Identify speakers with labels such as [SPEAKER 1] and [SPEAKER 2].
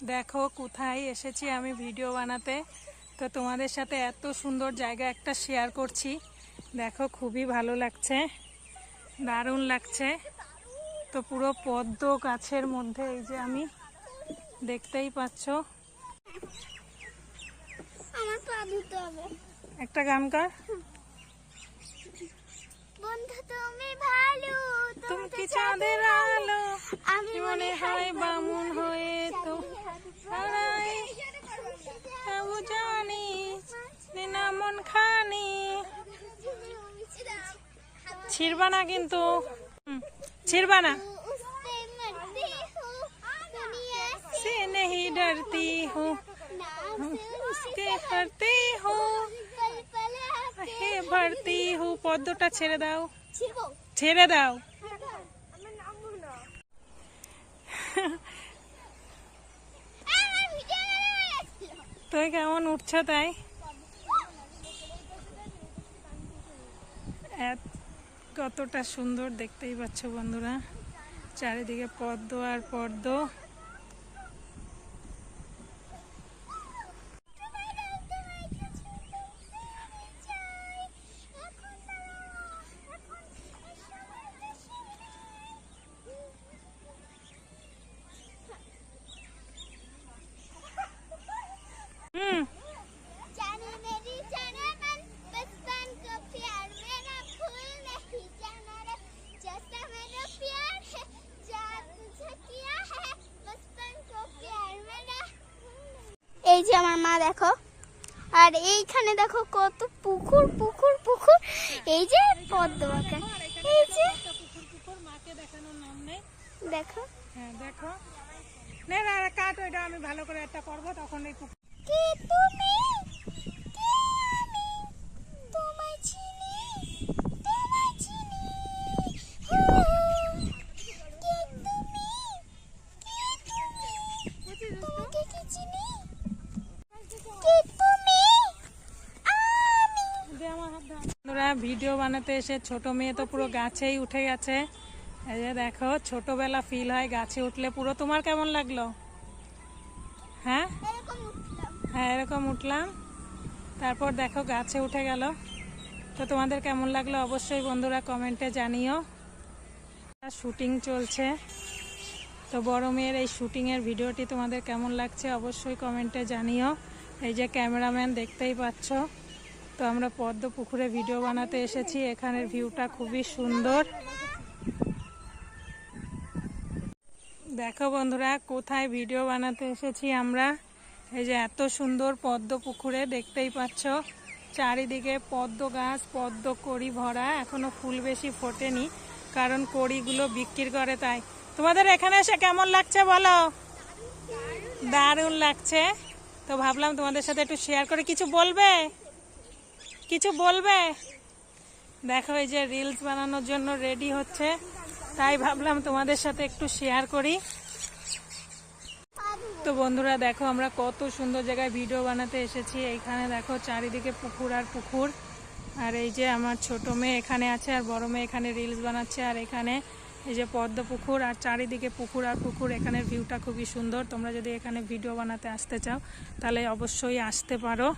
[SPEAKER 1] দেখো কোথায় এসেছি আমি ভিডিও বানাতে। তো তোমাদের সাথে এত সুন্দর জায়গা একটা শেয়ার করছি। দেখো খুবই ভালো লাগছে। দারুণ লাগছে। তো পুরো পদ্ম গাছের মধ্যে এই যে আমি দেখতেই পাচ্ছ। একটা গান কর।
[SPEAKER 2] বন্ধু তুমি ভালো
[SPEAKER 1] তুমি কি চাঁদের আলো?
[SPEAKER 2] আমি
[SPEAKER 1] মনে হয় বামুন হয়ে খানি ছিড়বা না কিন্তু। ছিড়বা না।
[SPEAKER 2] সে
[SPEAKER 1] হে। ভরতি পদ্মটা ছেড়ে দাও। ছেড়ে দাও। তুই কেমন উঠছ তাই? এত- কতটা সুন্দর দেখতেই পাচ্ছ বন্ধুরা। চারিদিকে পদ্ম আর পদ্ম
[SPEAKER 2] এই যে আমার মা, দেখো। আর এইখানে দেখো কত পুকুর পুকুর পুকুর। এই যে পদ্ম বাগান এই যে
[SPEAKER 1] পুকুর পুকুর মাকে দেখানোর নাম নেই
[SPEAKER 2] দেখো।
[SPEAKER 1] হ্যাঁ দেখো। নে কাট ওইটা আমি ভালো করে একটা করব, তখন এই ভিডিও বানাতে এসে ছোট মেয়ে তো পুরো গাছেই উঠে গেছে। এই যে দেখো ছোটবেলা ফিল হয় গাছে উঠলে পুরো। তোমার কেমন লাগল? হ্যাঁ? হ্যাঁ এরকম উঠলাম। তারপর দেখো গাছে উঠে গেল। তো তোমাদের কেমন লাগল অবশ্যই বন্ধুরা কমেন্টে জানিও। শুটিং চলছে। তো বড় মেয়ের এই শুটিংয়ের ভিডিওটি তোমাদের কেমন লাগছে অবশ্যই কমেন্টে জানিও। এই যে ক্যামেরাম্যান দেখতেই পাচ্ছ। তো আমরা পদ্ম পুকুরে ভিডিও বানাতে এসেছি। এখানের ভিউটা খুবই সুন্দর। দেখো বন্ধুরা, কোথায় ভিডিও বানাতে এসেছি আমরা? এই যে এত সুন্দর পদ্ম পুকুরে, দেখতেই পাচ্ছ। চারিদিকে পদ্ম গাছ, পদ্ম কড়ি ভরা, এখনও ফুল বেশি ফোটেনি, কারণ কড়িগুলো বিক্রি করে তাই। তোমাদের এখানে এসে কেমন লাগছে বলো? দারুণ লাগছে। তো ভাবলাম তোমাদের সাথে একটু শেয়ার করে কিছু বলবে? কিছু বলবে? দেখো, এই যে রিলস বানানোর জন্য রেডি হচ্ছে। তাই ভাবলাম তোমাদের সাথে একটু শেয়ার করি। তো বন্ধুরা, দেখো, আমরা কত সুন্দর জায়গায় ভিডিও বানাতে এসেছি। এইখানে দেখো, চারিদিকে পুকুর আর পুকুর। আর এই যে আমার ছোট মেয়ে এখানে আছে আর বড় মেয়ে এখানে রিলস বানাচ্ছে। আর এখানে এই যে পদ্ম পুকুর আর চারিদিকে পুকুর আর পুকুর। এখানের ভিউটা খুবই সুন্দর। তোমরা যদি এখানে ভিডিও বানাতে আসতে চাও, তাহলে অবশ্যই আসতে পারো।